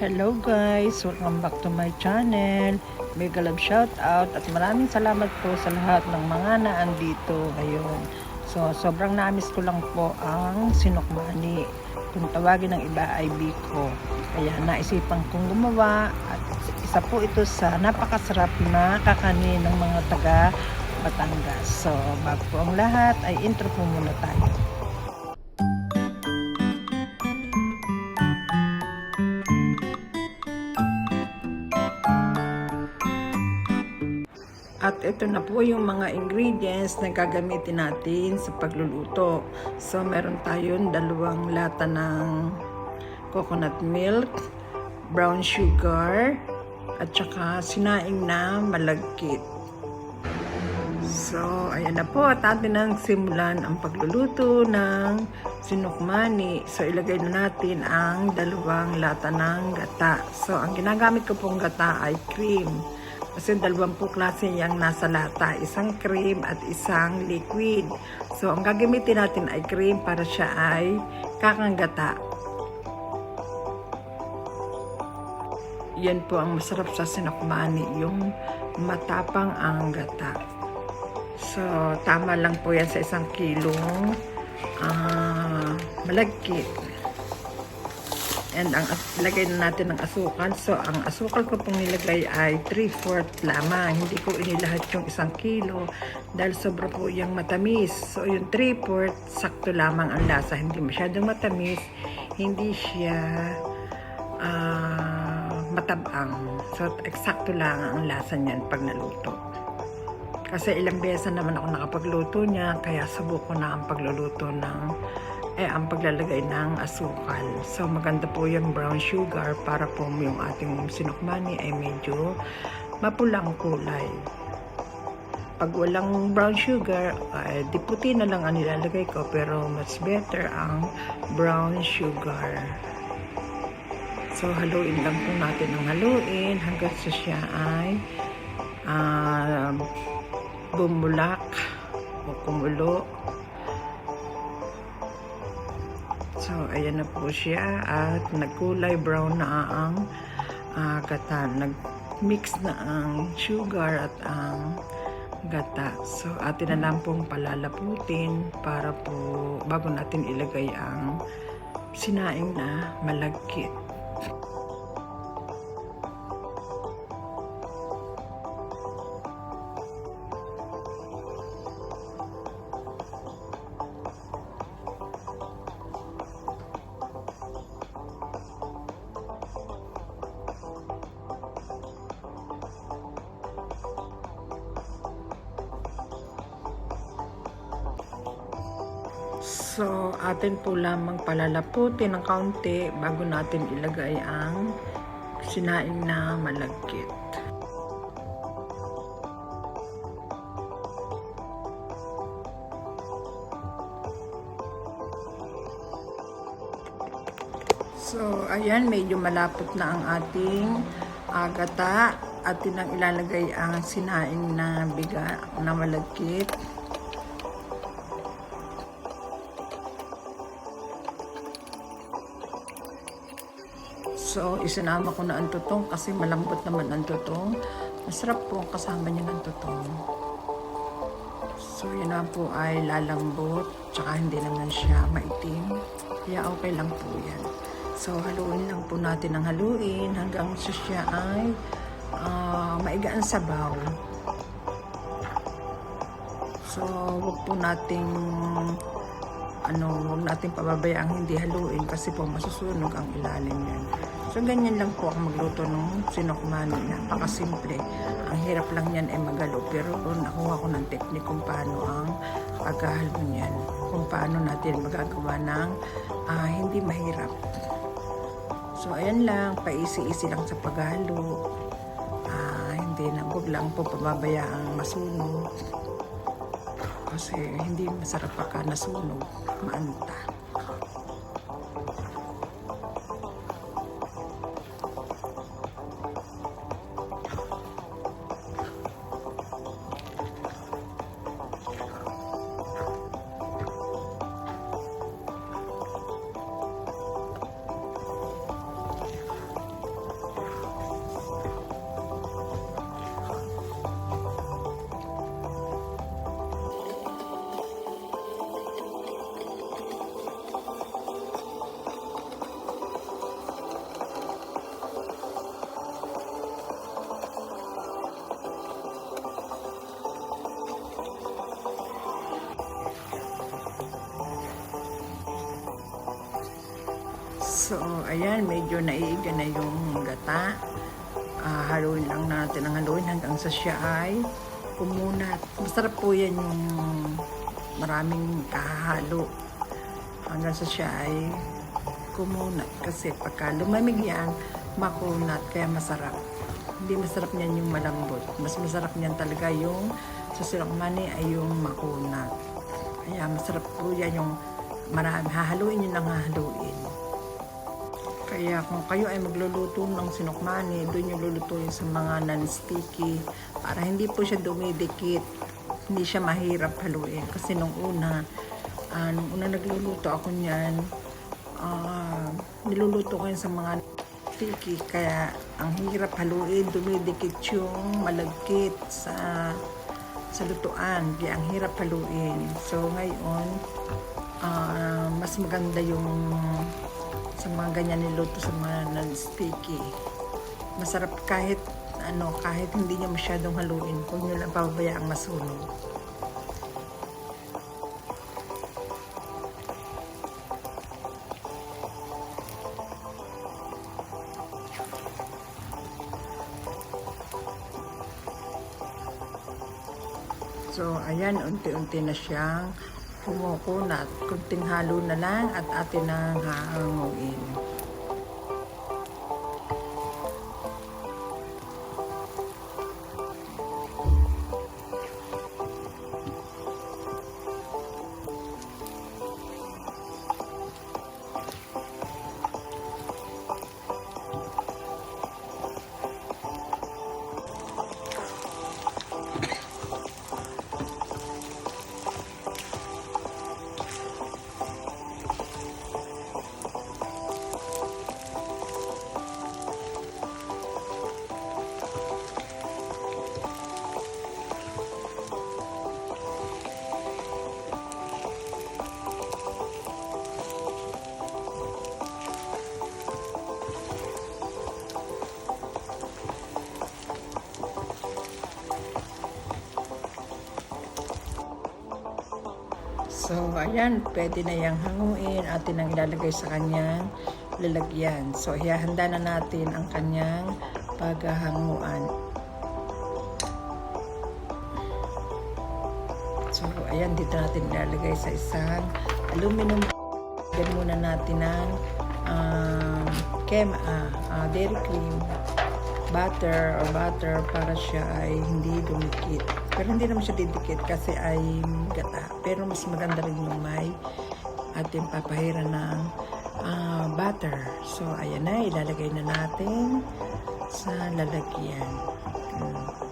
Hello guys! Welcome back to my channel. Mega love shout out at maraming salamat po sa lahat ng mga naandito ngayon. So, sobrang namis ko lang po ang sinukmani. Kung tawagin ng iba ay biko. Kaya naisipan kong gumawa at isa po ito sa napakasarap na kakanin ng mga taga Batangas. So, bago po ang lahat ay intro po muna tayo. Ito na po yung mga ingredients na gagamitin natin sa pagluluto. So, meron tayong dalawang lata ng coconut milk, brown sugar, at saka sinaing na malagkit. So, ayan na po. At atin ang simulan ang pagluluto ng sinukmani. So, ilagay na natin ang dalawang lata ng gata. So, ang ginagamit ko pong gata ay cream. Kasi dalawang po klase yung nasa lata. Isang cream at isang liquid. So, ang gagamitin natin ay cream para siya ay kakanggata. Yan po ang masarap sa sinakmani, yung matapang ang gata. So, tama lang po yan sa isang kilong ah, malagkit. And ang lagay na natin ng asukal. So, ang asukal ko pong nilagay ay 3-4 lamang. Hindi ko inilahat yung isang kilo dahil sobra po yung matamis. So, yung 3-4, sakto lamang ang lasa. Hindi masyadong matamis. Hindi siya ah, matabang. So, eksakto lang ang lasa niyan pag naluto. Kasi ilang beses naman ako nakapagluto niya, kaya subuko na ang pagluluto ng eh, ang paglalagay ng asukal. So, maganda po yung brown sugar para po yung ating sinukmani ay medyo mapulang kulay. Pag walang brown sugar, ay di puti na lang ang nilalagay ko, pero much better ang brown sugar. So, haluin lang po natin ang haluin hanggang sa siya ay ah, bumulak o kumulo. So, ayan na po siya at nagkulay brown na ang ah, gata. Nag-mix na ang sugar at ang gata. So, atin na lang pong palalaputin para po bago natin ilagay ang sinaing na malagkit. So, atin po lamang palalaputin ng kaunti bago natin ilagay ang sinaing na malagkit. So, ayan, medyo malapot na ang ating agata. Atin ang ilalagay ang sinaing na biga na malagkit. So, isinama ko na ang tutong kasi malambot naman ang tutong. Masarap po kasama niya ng tutong. So, yun na po ay lalambot. Tsaka hindi naman siya maitim. Kaya okay lang po yan. So, haluin lang po natin ang haluin hanggang sa siya ay ah, maiga ang sabaw. So, wag po nating ano, huwag natin pababayaan hindi haluin kasi po masusunog ang ilalim yan. So, ganyan lang po ang magluto ng sinokmani. Napakasimple. Ang hirap lang yan ay magalo. Pero nakuha ko ng technique kung paano ang paghahalo niyan. Kung paano natin magagawa ng ah, hindi mahirap. So, ayan lang. Paisi-isi lang sa paghalo. Ah, hindi na, huwag lang po pababayaang masunog. Kasi hindi masarap pagka nasunog. Maanta. So, ayan, medyo naiiga na yung gata. Ah, haluin lang natin ang haluin hanggang sa siya ay kumunat. Masarap po yan yung maraming kahalo. Hanggang sa siya ay kumunat. Kasi pagka lumamig yan, makunat. Kaya masarap. Hindi masarap niyan yung malambot. Mas masarap niyan talaga yung sa silakmani ay yung makunat. Kaya masarap po yan yung marami. Hahaluin nyo ng hahaluin. Kaya kung kayo ay magluluto ng sinukmani, doon yung lulutuin sa mga non-sticky para hindi po siya dumidikit. Hindi siya mahirap haluin. Kasi nung una, ah, nung una nagluluto ako niyan, ah, niluluto ko yun sa mga sticky. Kaya ang hirap haluin, dumidikit yung malagkit sa sa lutuan. Kaya ang hirap haluin. So ngayon, ah, mas maganda yung sa mga ganyan niluto sa mga non-sticky. Masarap kahit ano, kahit hindi niya masyadong haluin, huwag niyo lang pababayaang masunog. So, ayan, unti-unti na siyang kumukunat. Kunting halo na lang at atin nang hahanguin. So, ayan, pwede na yung hanguin. Atin ang ilalagay sa kanyang lalagyan. So, ihahanda na natin ang kanyang paghahanguan. So, ayan, dito natin ilalagay sa isang aluminum. Lagyan muna natin ng um, kem, ah, ah, dairy cream, butter or butter para siya ay hindi dumikit. Pero hindi naman siya didikit kasi ay gata. Pero mas maganda rin yung may ating papahiran ng ah, butter. So, ayan na, ilalagay na natin sa lalagyan. Hmm.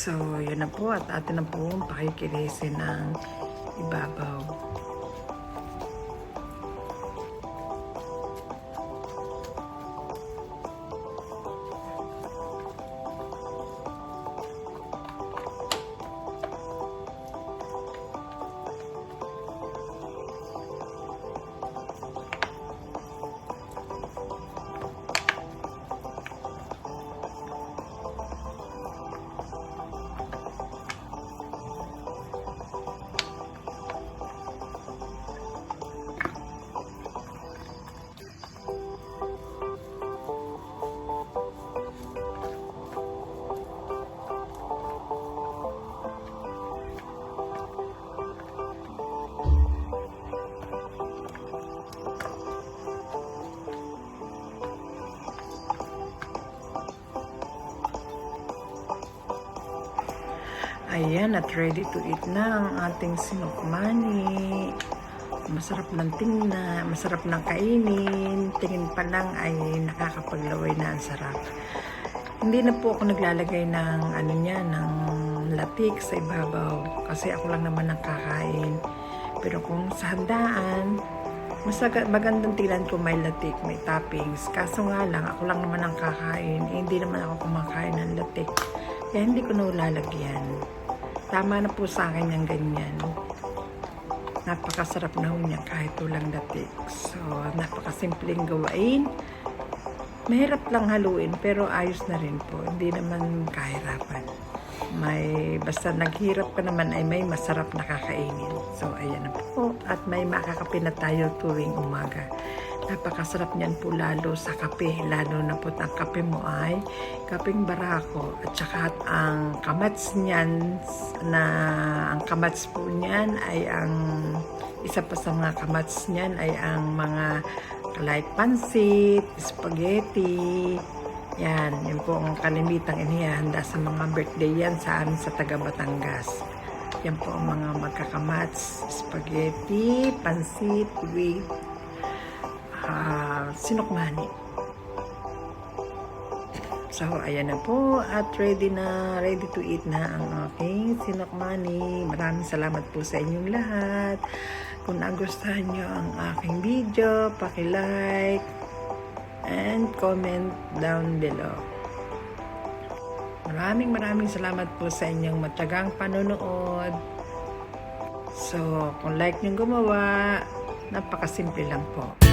So, yun na po at atin na po pakikilisin ng ibabaw. Ayan, at ready to eat na ang ating sinukmani. Masarap ng tingnan, masarap ng kainin. Tingin pa lang ay nakakapaglaway na ang sarap. Hindi na po ako naglalagay ng ano niya, ng latik sa ibabaw. Kasi ako lang naman ang kakain. Pero kung sa handaan, masaga, magandang tingnan ko may latik, may toppings. Kaso nga lang, ako lang naman ang kakain. Eh, hindi naman ako kumakain ng latik. Kaya hindi ko na lalagyan. Tama na po sa akin yung ganyan. Napakasarap na ho niya kahit walang latik. So, napakasimpleng gawain. Mahirap lang haluin pero ayos na rin po. Hindi naman kahirapan. May basta naghirap ka naman ay may masarap na kakainin. So ayan na po. At may makakape na tayo tuwing umaga. Napakasarap niyan po lalo sa kape. Lalo na po ang kape mo ay kapeng barako. At saka ang kamats niyan na ang kamats po niyan ay ang isa pa sa mga kamats niyan ay ang mga like pansit, spaghetti, yan, yun po ang kalimitang inihahanda sa mga birthday yan sa amin sa taga Batangas. Yan po ang mga magkakamats, spaghetti, pansit with ah, sinukmani. So, ayan na po at ready na, ready to eat na ang aking sinukmani. Maraming salamat po sa inyong lahat. Kung nagustuhan nyo ang aking video, paki-like and comment down below. Maraming maraming salamat po sa inyong matyagang panonood. So, kung like nyo gumawa, napakasimple lang po.